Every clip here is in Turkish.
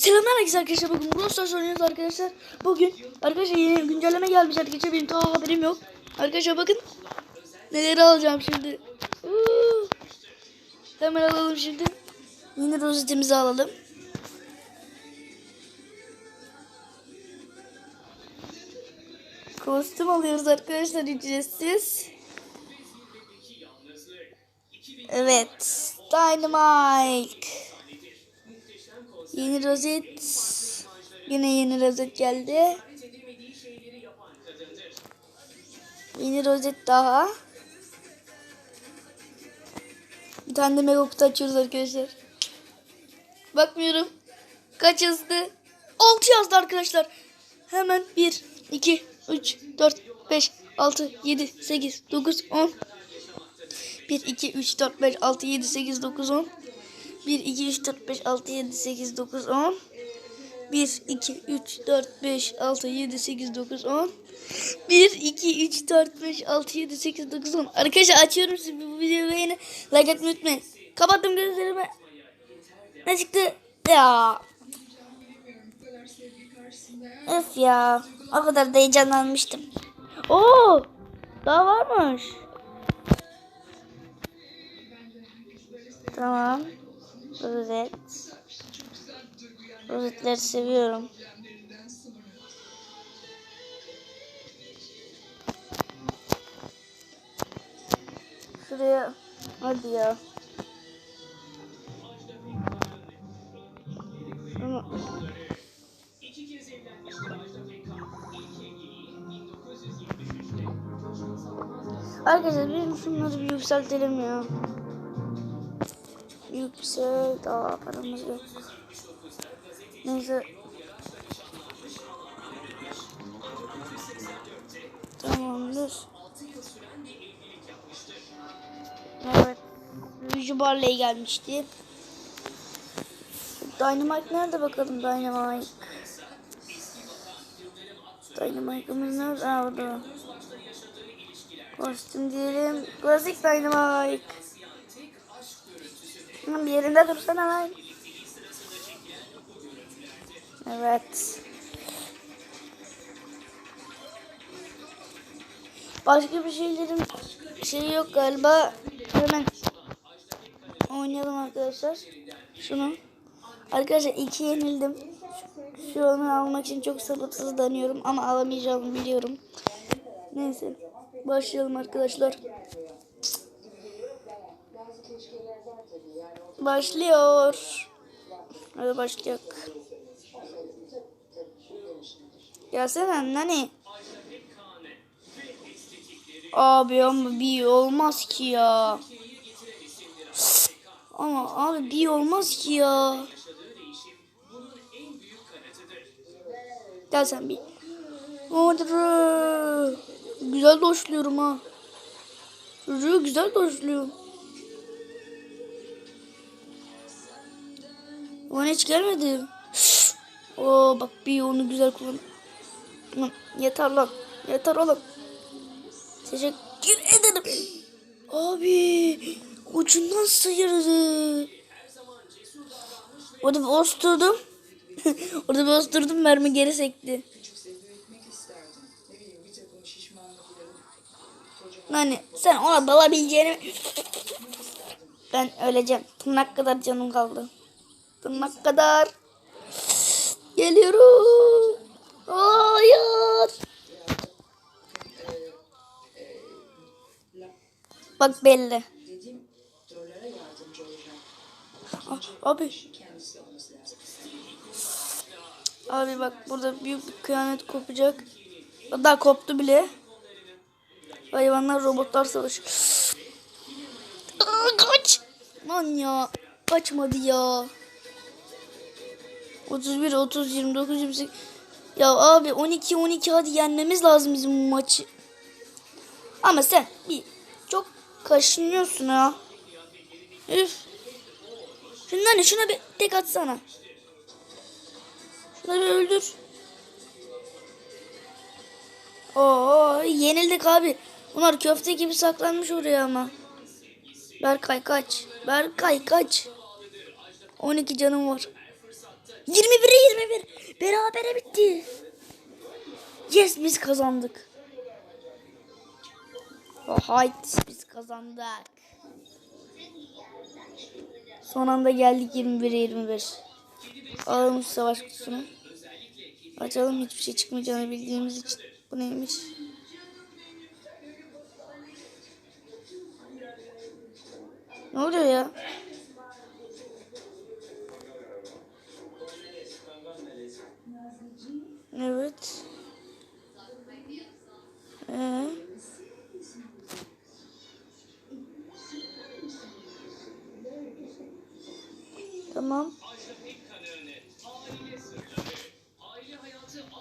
Selamlar herkese arkadaşlar. Bugün Brawl Stars oynuyoruz arkadaşlar. Bugün arkadaşlar yeni güncelleme gelmiş arkadaşlar. Benim daha haberim yok. Arkadaşlar bakın. Neleri alacağım şimdi. Uuu. Hemen alalım şimdi. Yeni rozetimizi alalım. Kostüm alıyoruz arkadaşlar ücretsiz. Evet. Dynamite. Yeni rozet. Yine yeni rozet geldi. Yeni rozet daha. Bir tane de mega kutu açıyoruz arkadaşlar. Bakmıyorum. Kaç yazdı? 6 yazdı arkadaşlar. Hemen 1, 2, 3, 4, 5, 6, 7, 8, 9, 10. 1, 2, 3, 4, 5, 6, 7, 8, 9, 10. 1, 2, 3, 4, 5, 6, 7, 8, 9, 10. 1, 2, 3, 4, 5, 6, 7, 8, 9, 10. 1, 2, 3, 4, 5, 6, 7, 8, 9, 10. Arkadaşlar açıyorum siz bu videoyu yine like etmeyi unutmayın. Kapattım gözlerimi. Ne çıktı? Ya. Öf ya. O kadar da heyecanlanmıştım. Oo! Daha varmış. Tamam. Rozet. Rozetleri seviyorum. Şuraya. Hadi ya. Ama... Arkadaşlar bizim şunları bir yükseltelim ya. Yüksel daha paramız yok. Neyse. Tamamdır. Evet. Büyücü Barley gelmişti. Dynamite nerede bakalım Dynamite? Dynamite'ımız nerede? Aa orada. Kostüm diyelim. Klasik Dynamite. Bir yerinde dursana lan. Evet. Başka bir şeylerin şeyi yok galiba. Hemen oynayalım arkadaşlar. Şunu. Arkadaşlar iki yenildim. Şu onu almak için çok sabırsızlanıyorum ama alamayacağımı biliyorum. Neyse. Başlayalım arkadaşlar. Başlıyor. Hadi başlayalım. Gelsene nani? Abi ama bir olmaz ki ya. Ama abi bir olmaz ki ya. Gel sen bir. Hadi. Güzel doşluyorum ha. Çocuğu güzel doşluyorum. Bana hiç gelmedi. Oo bak bir onu güzel kullan. Lan, Yeter lan. Yeter oğlum. Teşekkür ederim. Abi ucundan sıyırdı. Orada bir osturdum. Orada bir osturdum mermi geri sekti. Hani sen ona dalabileceğini ben öleceğim. Tırnak kadar canım kaldı. Tırnak kadar. Geliyorum. Hayır. Bak belli. Ah, Abi. Abi bak burada büyük bir kıyamet kopacak. Hatta koptu bile. Hayvanlar robotlar savaşı. Kaç. Lan ya. Kaçmadı ya. 31, 30, 29, 28. Ya abi 12, 12 hadi yenmemiz lazım bizim bu maçı. Ama sen bir çok kaşınıyorsun ha. Üf. Şundan? Şuna bir tek atsana. Şunları öldür. Oo yenildik abi. Bunlar köfte gibi saklanmış oraya ama. Berkay kaç. Berkay kaç. 12 canım var. 21'e 21. Berabere bitti. Yes biz kazandık. Oh, hayt biz kazandık. Son anda geldik 21'e 21. Alalım savaş kutusunu. Açalım hiçbir şey çıkmayacağını bildiğimiz için. Bu neymiş? Ne oluyor ya?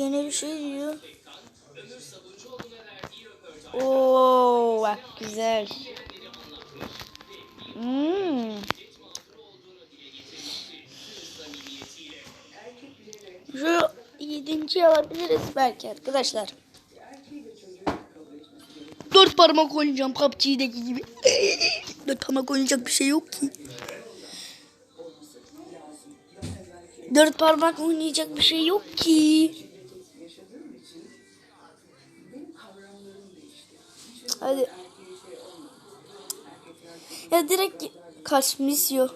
Yeni bir şey diyor. Oo, bak güzel. Hmm. Şu yedinciyi alabiliriz belki arkadaşlar. Dört parmak oynayacağım PUBG'deki gibi. Dört parmak oynayacak bir şey yok ki. Dört parmak oynayacak bir şey yok ki. Hadi. Ya direkt kaç misyo.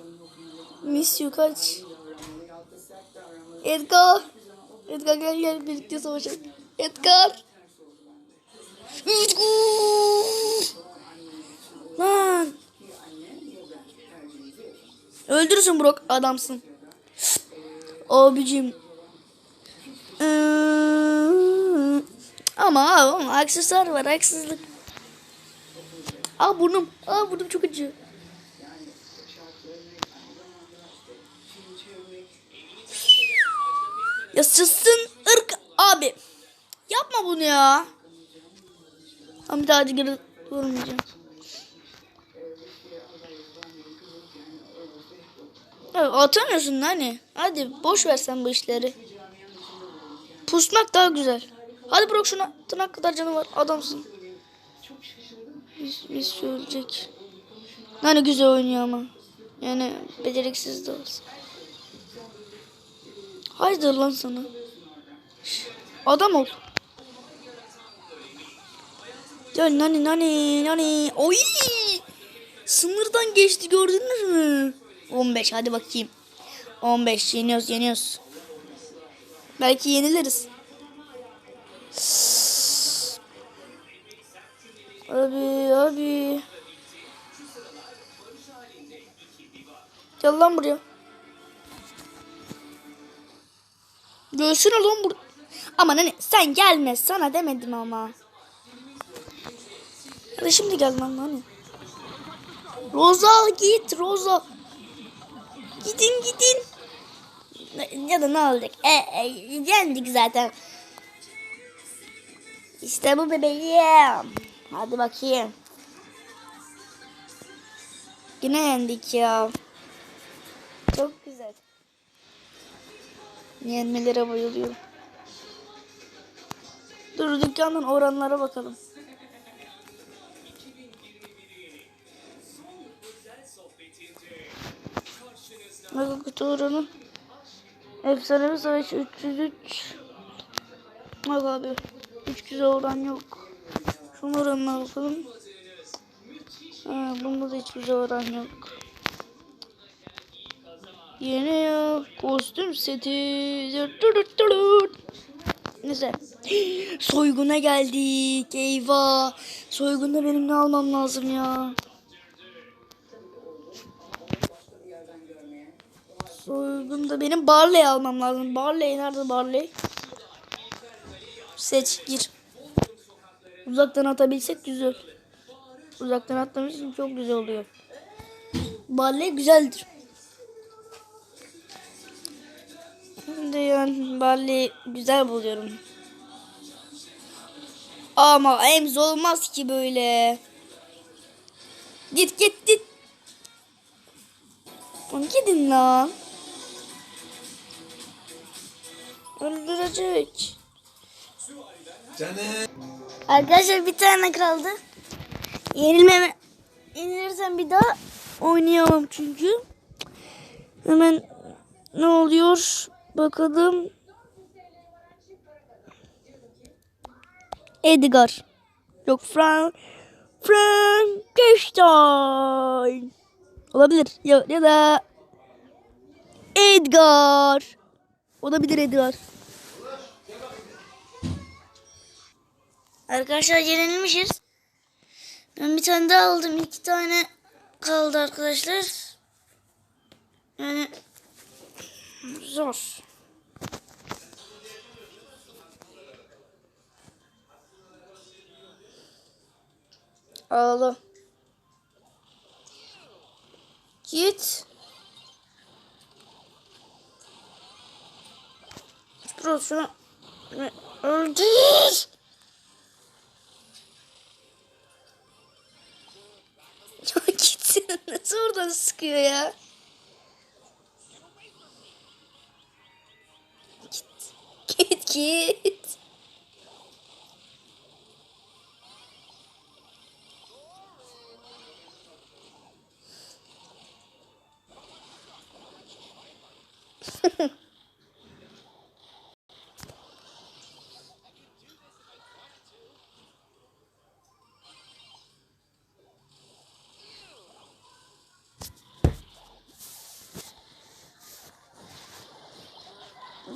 Misyo kaç. Edgar. Edgar gel gel birlikte savaşalım. Edgar. Edgar. Lan. Öldürürsün Brock adamsın. Abicim. Ama aksesuar var haksızlık. Aa burnum. Aa burnum çok acıyor. Yaşasın ırk abi. Yapma bunu ya. Ama bir daha hadi geri durmayacağım. Ya atamıyorsun hani. Hadi boş ver sen bu işleri. Pusmak daha güzel. Hadi bırak şuna. Tırnak kadar canı var. Adamsın. Biz, biz söyleyecek. Hani güzel oynuyor ama. Yani beceriksiz de olsa. Haydi lan sana. Adam ol. Ya nani nani nani. Oy! Sınırdan geçti gördünüz mü? 15 hadi bakayım. 15 yeniyoruz yeniyoruz. Belki yeniliriz. Abi abi. Gel lan buraya. Göğsüne lan bur. Aman hani sen gelme sana demedim ama. Hadi şimdi gel lan hani. Roza git Roza. Gidin gidin. Ya da ne olacak? E, e, yendik zaten. İşte bu bebeğim. Hadi bakayım. Yine yendik ya. Çok güzel. Yenmelere bayılıyorum. Dur dükkandan oranlara bakalım. Mega kutu oranı. Efsanevi savaş 303. Bak abi. Hiç güzel oran yok. Oranına bakalım. Ha, bunda da hiç güzel oran yok. Yeni ya. Kostüm seti. Neyse. Soyguna geldik. Eyvah. Soygunda benim ne almam lazım ya? Soygunda benim Barley almam lazım. Barley nerede Barley? Seç gir. Uzaktan atabilsek güzel. Uzaktan atlamış için çok güzel oluyor. Barley güzeldir. Şimdi yani Barley güzel buluyorum. Ama emz olmaz ki böyle. Git git git. Oğlum Gidin lan. Öldürecek. Canım. Arkadaşlar bir tane kaldı. Yenilmeme yenilirsem bir daha oynayamam çünkü. Hemen ne oluyor? Bakalım. Edgar. Yok Frank. Frankenstein. Olabilir. Ya, ya da Edgar. Olabilir Edgar. Arkadaşlar yenilmişiz. Ben bir tane daha aldım. iki tane kaldı arkadaşlar. Yani zor. Ağla. Git. Şunu öldür. Nasıl oradan sıkıyor ya? Git. Git git.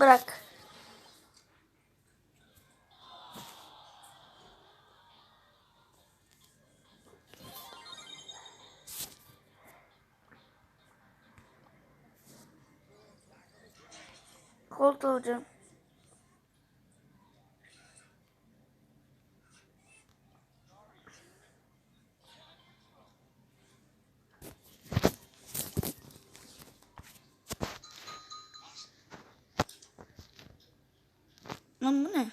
Bırak. Kolt Lan bu ne?